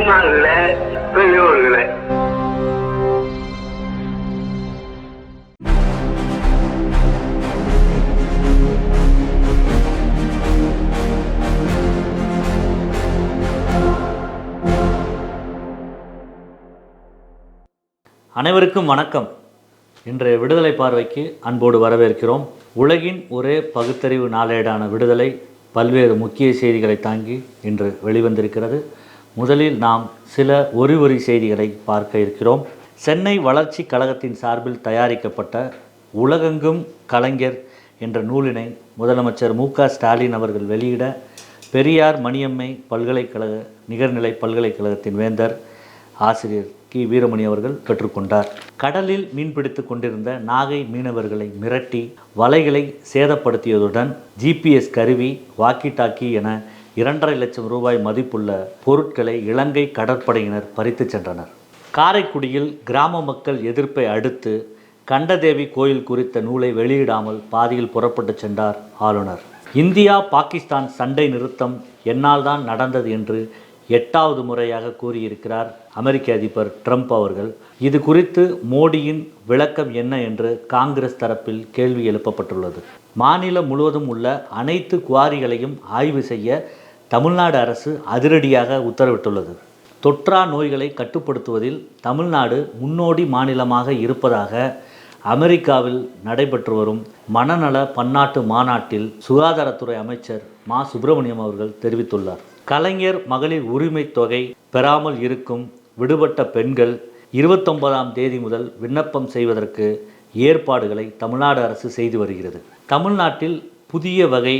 தாய்மார்கள பெரியோர்களே. அனைவருக்கும் வணக்கம். இன்றைய விடுதலை பார்வைக்கு அன்போடு வரவேற்கிறோம். உலகின் ஒரே பகுத்தறிவு நாளேடான விடுதலை பல்வேறு முக்கிய செய்திகளை தாங்கி இன்று வெளிவந்திருக்கிறது. முதலில் நாம் சில ஒரு வரி செய்திகளை பார்க்க இருக்கிறோம். சென்னை வளர்ச்சி கழகத்தின் சார்பில் தயாரிக்கப்பட்ட உலகெங்கும் கலைஞர் என்ற நூலினை முதலமைச்சர் மு ஸ்டாலின் அவர்கள் வெளியிட பெரியார் மணியம்மை பல்கலைக்கழக நிகர்நிலை பல்கலைக்கழகத்தின் வேந்தர் ஆசிரியர் கி. வீரமணி அவர்கள் பெற்றுக்கொண்டார். கடலில் மீன்பிடித்து கொண்டிருந்த நாகை மீனவர்களை மிரட்டி வலைகளை சேதப்படுத்தியதுடன் ஜிபிஎஸ் கருவி வாக்கி டாக்கி என இரண்டரை லட்சம் ரூபாய் மதிப்புள்ள பொருட்களை இலங்கை கடற்படையினர் பறித்து சென்றனர். காரைக்குடியில் கிராம மக்கள் எதிர்ப்பை அடுத்து கண்டதேவி கோயில் குறித்த நூலை வெளியிடாமல் பாதியில் புறப்பட்டு சென்றார் ஆளுநர். இந்தியா பாகிஸ்தான் சண்டை நிறுத்தம் என்னால் தான் நடந்தது என்று எட்டாவது முறையாக கூறியிருக்கிறார் அமெரிக்க அதிபர் ட்ரம்ப் அவர்கள். இது குறித்து மோடியின் விளக்கம் என்ன என்று காங்கிரஸ் தரப்பில் கேள்வி எழுப்பப்பட்டுள்ளது. மாநிலம் முழுவதும் உள்ள அனைத்து குவாரிகளையும் ஆய்வு செய்ய தமிழ்நாடு அரசு அதிரடியாக உத்தரவிட்டுள்ளது. தொற்றா நோய்களை கட்டுப்படுத்துவதில் தமிழ்நாடு முன்னோடி மாநிலமாக இருப்பதாக அமெரிக்காவில் நடைபெற்று வரும் மனநல பன்னாட்டு மாநாட்டில் சுகாதாரத்துறை அமைச்சர் மா. சுப்பிரமணியம் அவர்கள் தெரிவித்துள்ளார். கலைஞர் மகளிர் உரிமை தொகை பெறாமல் இருக்கும் விடுபட்ட பெண்கள் இருபத்தொன்பதாம் தேதி முதல் விண்ணப்பம் செய்வதற்கு ஏற்பாடுகளை தமிழ்நாடு அரசு செய்து வருகிறது. தமிழ்நாட்டில் புதிய வகை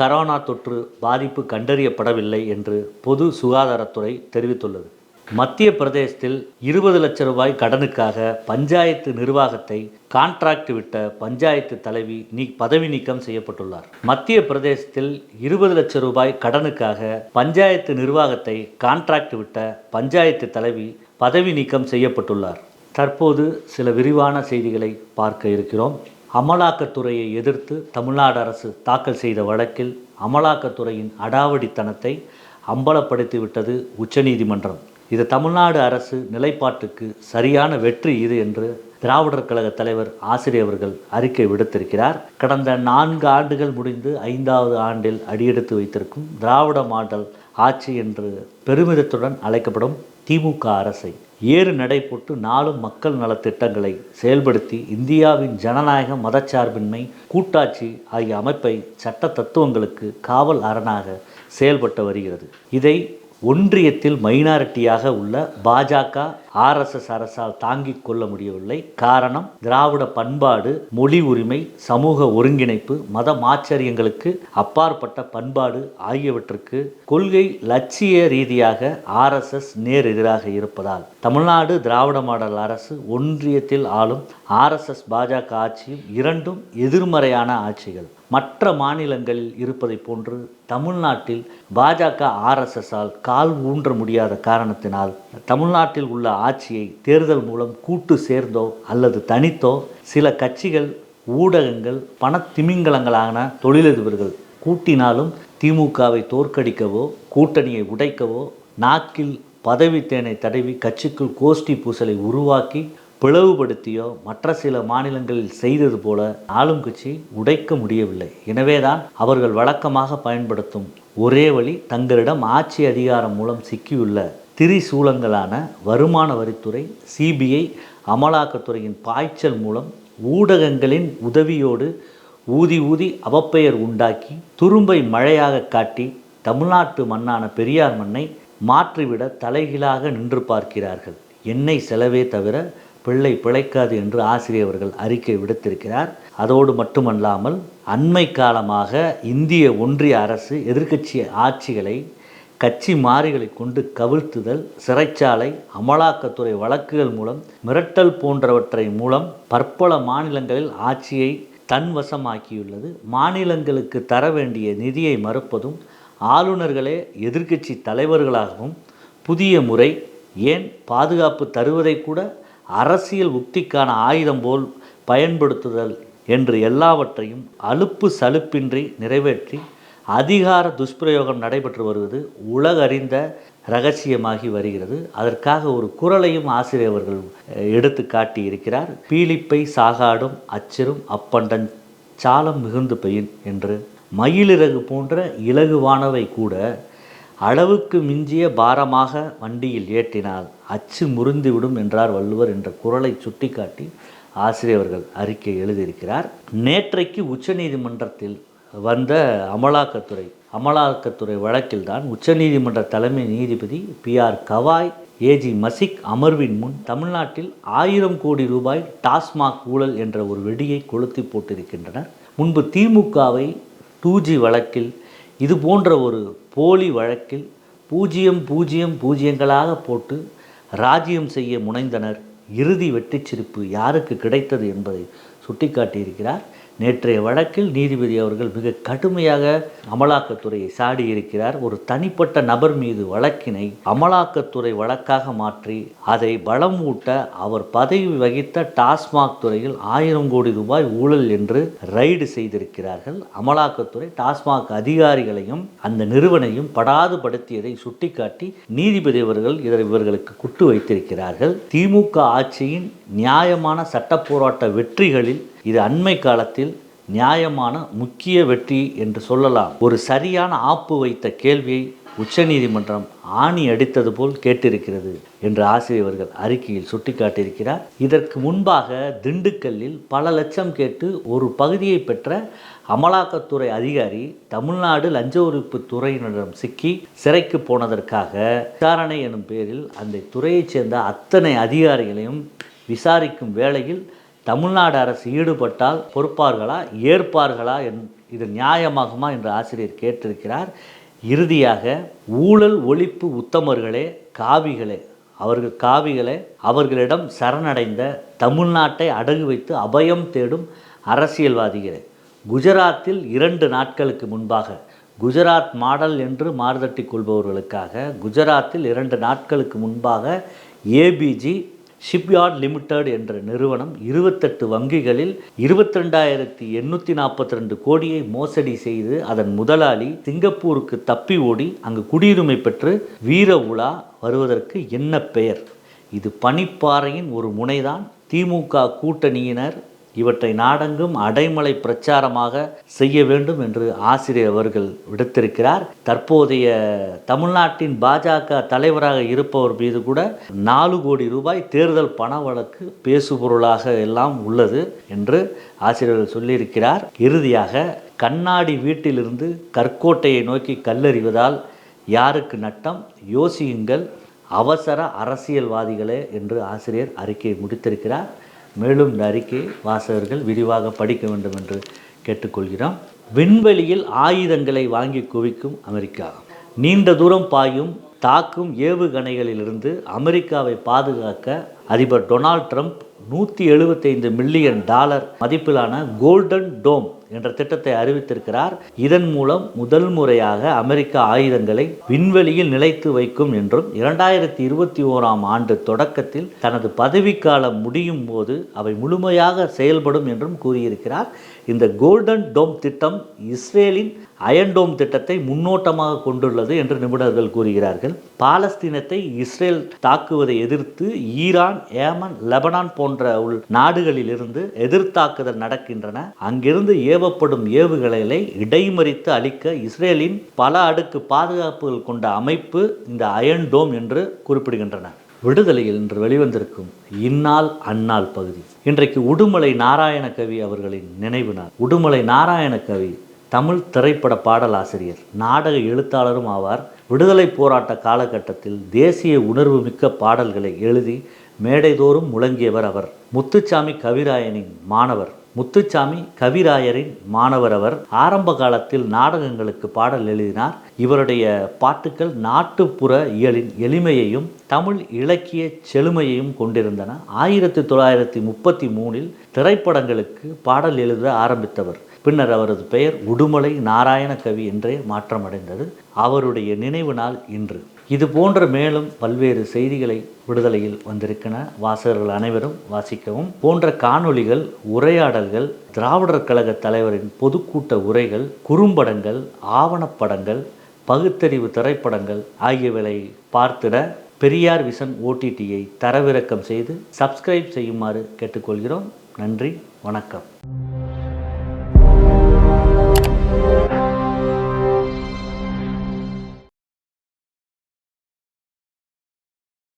கரோனா தொற்று பாதிப்பு கண்டறியப்படவில்லை என்று பொது சுகாதாரத்துறை தெரிவித்துள்ளது. மத்திய பிரதேசத்தில் இருபது லட்ச ரூபாய் கடனுக்காக பஞ்சாயத்து நிர்வாகத்தை கான்ட்ராக்ட் விட்ட பஞ்சாயத்து தலைவி நீ பதவி நீக்கம் செய்யப்பட்டுள்ளார். மத்திய பிரதேசத்தில் இருபது லட்சம் ரூபாய் கடனுக்காக பஞ்சாயத்து நிர்வாகத்தை கான்ட்ராக்ட் விட்ட பஞ்சாயத்து தலைவி பதவி நீக்கம் செய்யப்பட்டுள்ளார். தற்போது சில விரிவான செய்திகளை பார்க்க இருக்கிறோம். அமலாக்கத்துறையை எதிர்த்து தமிழ்நாடு அரசு தாக்கல் செய்த வழக்கில் அமலாக்கத்துறையின் அடாவடித்தனத்தை அம்பலப்படுத்திவிட்டது உச்சநீதிமன்றம். இது தமிழ்நாடு அரசு நிலைப்பாட்டுக்கு சரியான வெற்றி இது என்று திராவிடர் கழக தலைவர் ஆசிரியர் அவர்கள் அறிக்கை விடுத்திருக்கிறார். கடந்த நான்கு ஆண்டுகள் முடிந்து ஐந்தாவது ஆண்டில் அடியெடுத்து வைத்திருக்கும் திராவிட மாடல் ஆட்சி என்று பெருமிதத்துடன் அழைக்கப்படும் திமுக அரசை ஏறு நடை போட்டு நாளும் மக்கள் நலத்திட்டங்களை செயல்படுத்தி இந்தியாவின் ஜனநாயக மதச்சார்பின்மை கூட்டாட்சி ஆகிய அமைப்பை சட்ட தத்துவங்களுக்கு காவல் அரணாக செயல்பட்டு வருகிறது. இதை ஒன்றியத்தில் மைனாரிட்டியாக உள்ள பாஜக ஆர்எஸ்எஸ் அரசால் தாங்கிக் கொள்ள முடியவில்லை. காரணம் திராவிட பண்பாடு மொழி உரிமை சமூக ஒருங்கிணைப்பு மத மாச்சரியங்களுக்கு அப்பாற்பட்ட பண்பாடு ஆகியவற்றுக்கு கொள்கை லட்சிய ரீதியாக ஆர்எஸ்எஸ் நேர் எதிராக இருப்பதால் தமிழ்நாடு திராவிட மாடல் அரசு ஒன்றியத்தில் ஆளும் ஆர்எஸ்எஸ் பாஜக ஆட்சியும் இரண்டும் எதிர்மறையான ஆட்சிகள். மற்ற மாநிலங்களில் இருப்பதை போன்று தமிழ்நாட்டில் பாஜக ஆர்எஸ்எஸ்ஸால் கால் ஊன்ற முடியாத காரணத்தினால் தமிழ்நாட்டில் உள்ள ஆட்சியை தேர்தல் மூலம் கூட்டு சேர்ந்தோ அல்லது தனித்தோ சில கட்சிகள் ஊடகங்கள் பணத்திமிங்கலங்களான தொழிலதிபர்கள் கூட்டினாலும் திமுகவை தோற்கடிக்கவோ கூட்டணியை உடைக்கவோ நாக்கில் பதவி தேனை தடவி கட்சிக்குள் கோஷ்டி பூசலை உருவாக்கி பிளவுபடுத்தியோ மற்ற சில மாநிலங்களில் செய்தது போல ஆளும் கட்சி உடைக்க முடியவில்லை. எனவேதான் அவர்கள் வழக்கமாக பயன்படுத்தும் ஒரே வழி தங்களிடம் ஆட்சி அதிகாரம் மூலம் சிக்கியுள்ள திரிசூலங்களான வருமான வரித்துறை சிபிஐ அமலாக்கத்துறையின் பாய்ச்சல் மூலம் ஊடகங்களின் உதவியோடு ஊதி ஊதி அவப்பெயர் உண்டாக்கி துரும்பை மழையாக காட்டி தமிழ்நாட்டு மண்ணான பெரியார் மண்ணை மாற்றிவிட தலைகீழாக நின்று பார்க்கிறார்கள். எண்ணெய் செலவே தவிர பிள்ளை பிழைக்காது என்று ஆசிரியர் அவர்கள் அறிக்கை விடுத்திருக்கிறார். அதோடு மட்டுமல்லாமல் அண்மை காலமாக இந்திய ஒன்றிய அரசு எதிர்க்கட்சி ஆட்சிகளை கட்சி மாறிகளை கொண்டு கவிழ்த்துதல் சிறைச்சாலை அமலாக்கத்துறை வழக்குகள் மூலம் மிரட்டல் போன்றவற்றை மூலம் பற்பல மாநிலங்களில் ஆட்சியை தன்வசமாக்கியுள்ளது. மாநிலங்களுக்கு தர வேண்டிய நிதியை மறுப்பதும் ஆளுநர்களே எதிர்க்கட்சி தலைவர்களாகவும் புதிய முறை ஏன் பாதுகாப்பு தருவதை கூட அரசியல் உக்திக்கான ஆயுதம் போல் பயன்படுத்துதல் என்று எல்லாவற்றையும் அலுப்பு சலுப்பின்றி நிறைவேற்றி அதிகார துஷ்பிரயோகம் நடைபெற்று வருவது உலகறிந்த ரகசியமாகி வருகிறது. அதற்காக ஒரு குரலையும் ஆசிரியர் அவர்கள் எடுத்து காட்டி இருக்கிறார். பீலிப்பை சாகாடும் அச்சிரும் அப்பண்டன் சாலம் மிகுந்து பெயின் என்று மயிலிறகு போன்ற இலகுவானவை கூட அளவுக்கு மிஞ்சிய பாரமாக வண்டியில் ஏற்றினால் அச்சு முறிந்துவிடும் என்றார் வள்ளுவர் என்ற குரலை சுட்டிக்காட்டி ஆசிரியர்கள் அறிக்கை எழுதியிருக்கிறார். நேற்றைக்கு உச்சநீதிமன்றத்தில் வந்த அமலாக்கத்துறை அமலாக்கத்துறை வழக்கில்தான் உச்சநீதிமன்ற தலைமை நீதிபதி B R Gavai A G Masih அமர்வின் முன் தமிழ்நாட்டில் ஆயிரம் கோடி ரூபாய் டாஸ்மாக் ஊழல் என்ற ஒரு வெடியை கொளுத்தி போட்டிருக்கின்றனர். முன்பு திமுகவை டூ ஜி வழக்கில் இது போன்ற ஒரு போலி வழக்கில் பூஜ்ஜியம் பூஜ்ஜியம் பூஜ்ஜியங்களாக போட்டு ராஜ்யம் செய்ய முனைந்தனர் இறுதி வெட்டிச்சிரிப்பு யாருக்கு கிடைத்தது என்பதை சுட்டிக்காட்டியிருக்கிறார். நேற்றைய வழக்கில் நீதிபதி அவர்கள் மிக கடுமையாக அமலாக்கத்துறையை சாடியிருக்கிறார். ஒரு தனிப்பட்ட நபர் மீது வழக்கினை அமலாக்கத்துறை வழக்காக மாற்றி அதை பலம் ஊட்ட அவர் பதவி வகித்த டாஸ்மாக் துறையில் ஆயிரம் கோடி ரூபாய் ஊழல் என்று ரைடு செய்திருக்கிறார்கள். அமலாக்கத்துறை டாஸ்மாக் அதிகாரிகளையும் அந்த நிறுவனையும் படாது படுத்தியதை சுட்டிக்காட்டி நீதிபதி அவர்கள் இதை இவர்களுக்கு குட்டு வைத்திருக்கிறார்கள். திமுக ஆட்சியின் நியாயமான சட்ட போராட்ட வெற்றிகளில் இது அண்மை காலத்தில் நியாயமான முக்கிய வெற்றி என்று சொல்லலாம். ஒரு சரியான ஆப்பு வைத்த கேள்வியை உச்சநீதிமன்றம் ஆணி அடித்தது போல் கேட்டிருக்கிறது என்று ஆசிரியவர்கள் அறிக்கையில் சுட்டிக்காட்டியிருக்கிறார். இதற்கு முன்பாக திண்டுக்கல்லில் பல லட்சம் கேட்டு ஒரு பகுதியை பெற்ற அமலாக்கத்துறை அதிகாரி தமிழ்நாடு லஞ்ச ஒழிப்பு துறையினரிடம் சிக்கி சிறைக்கு போனதற்காக விசாரணை எனும் பேரில் அந்த துறையைச் சேர்ந்த அத்தனை அதிகாரிகளையும் விசாரிக்கும் வேளையில் தமிழ்நாடு அரசு ஈடுபட்டால் பொறுப்பார்களா ஏற்பார்களா என் இது நியாயமாகுமா என்று ஆசிரியர் கேட்டிருக்கிறார். இறுதியாக ஊழல் ஒழிப்பு உத்தமர்களே காவிகளே அவர்கள் காவிகளே அவர்களிடம் சரணடைந்த தமிழ்நாட்டை அடகு வைத்து அபயம் தேடும் அரசியல்வாதிகளே குஜராத்தில் இரண்டு நாட்களுக்கு முன்பாக குஜராத் மாடல் என்று மாறுதட்டி கொள்பவர்களுக்காக குஜராத்தில் இரண்டு நாட்களுக்கு முன்பாக ஏபிஜி ஷிப்யார்ட் லிமிடெட் என்ற நிறுவனம் இருபத்தெட்டு வங்கிகளில் இருபத்தி ரெண்டாயிரத்தி எண்ணூற்றி நாற்பத்தி ரெண்டு கோடியை மோசடி செய்து அதன் முதலாளி சிங்கப்பூருக்கு தப்பி ஓடி அங்கு குடியுரிமை பெற்று வீர உலா வருவதற்கு என்ன பெயர்? இது பனிப்பாறையின் ஒரு முனைதான். திமுக கூட்டணியினர் இவற்றை நாடெங்கும் அடைமலை பிரச்சாரமாக செய்ய வேண்டும் என்று ஆசிரியர் அவர்கள் விடுத்திருக்கிறார். தற்போதைய தமிழ்நாட்டின் பாஜக தலைவராக இருப்பவர் மீது கூட நாலு கோடி ரூபாய் தேர்தல் பண வழக்கு பேசுபொருளாக எல்லாம் உள்ளது என்று ஆசிரியர்கள் சொல்லியிருக்கிறார். இறுதியாக கண்ணாடி வீட்டிலிருந்து கற்கோட்டையை நோக்கி கல்லறிவதால் யாருக்கு நட்டம்? யோசியுங்கள். அவசர அரசியல்வாதிகளே என்று ஆசிரியர் அறிக்கையை முடித்திருக்கிறார். மேலும் இந்த அறிக்கையை வாசகர்கள் விரிவாக படிக்க வேண்டும் என்று கேட்டுக்கொள்கிறோம். விண்வெளியில் ஆயுதங்களை வாங்கி குவிக்கும் அமெரிக்கா. நீண்ட தூரம் பாயும் தாக்கும் ஏவுகணைகளிலிருந்து அமெரிக்காவை பாதுகாக்க அதிபர் டொனால்ட் ட்ரம்ப் நூற்றி எழுபத்தைந்து மில்லியன் டாலர் மதிப்பிலான கோல்டன் டோம் என்ற திட்டத்தை அறிவித்திருக்கிறார். இதன் மூலம் முதல் முறையாக அமெரிக்க ஆயுதங்களை விண்வெளியில் நிலைத்து வைக்கும் என்றும் இரண்டாயிரத்தி இருபத்தி ஓராம் ஆண்டு தொடக்கத்தில் தனது பதவிக்காலம் முடியும் போது அவை முழுமையாக செயல்படும் என்றும் கூறியிருக்கிறார். இந்த கோல்டன் டோம் திட்டம் இஸ்ரேலின் அயன் டோம் திட்டத்தை முன்னோட்டமாக கொண்டுள்ளது என்று நிபுணர்கள் கூறுகிறார்கள். பாலஸ்தீனத்தை இஸ்ரேல் தாக்குவதை எதிர்த்து ஈரான் ஏமன் லெபனான் போன்ற உள் நாடுகளிலிருந்து எதிர்த்தாக்குதல் நடக்கின்றன. அங்கிருந்து ஏவப்படும் ஏவுகணைகளை இடைமறித்து அளிக்க இஸ்ரேலின் பல அடுக்கு பாதுகாப்புகள் கொண்ட அமைப்பு இந்த அயன் டோம் என்று குறிப்பிடுகின்றன. விடுதலையில் இன்று வெளிவந்திருக்கும் இந்நாள் அந்நாள் பகுதி. இன்றைக்கு உடுமலை நாராயண கவி அவர்களின் நினைவு நாள். உடுமலை நாராயண கவி தமிழ் திரைப்பட பாடலாசிரியர் நாடக எழுத்தாளரும் ஆவார். விடுதலை போராட்ட காலகட்டத்தில் தேசிய உணர்வு மிக்க பாடல்களை எழுதி மேடைதோறும் முழங்கியவர் அவர். முத்துச்சாமி கவிராயனின் மாணவர். முத்துச்சாமி கவிராயரின் மாணவர் அவர் ஆரம்ப காலத்தில் நாடகங்களுக்கு பாடல் எழுதினார். இவருடைய பாட்டுக்கள் நாட்டுப்புற இயலின் எளிமையையும் தமிழ் இலக்கிய செழுமையையும் கொண்டிருந்தன. ஆயிரத்தி தொள்ளாயிரத்தி முப்பத்தி மூணில் திரைப்படங்களுக்கு பாடல் எழுத ஆரம்பித்தவர். பின்னர் அவரது பெயர் உடுமலை நாராயண கவி என்றே மாற்றமடைந்தது. அவருடைய நினைவு நாள் இன்று. இது போன்ற மேலும் பல்வேறு செய்திகளை விடுதலையில் வந்திருக்கின வாசகர்கள் அனைவரும் வாசிக்கவும். போன்ற காணொளிகள் உரையாடல்கள் திராவிடர் கழக தலைவரின் பொதுக்கூட்ட உரைகள் குறும்படங்கள் ஆவணப்படங்கள் பகுத்தறிவு திரைப்படங்கள் ஆகியவைகளை பார்த்திட பெரியார் விஷன் ஓடிடியை தரவிறக்கம் செய்து சப்ஸ்கிரைப் செய்யுமாறு கேட்டுக்கொள்கிறோம். நன்றி வணக்கம்.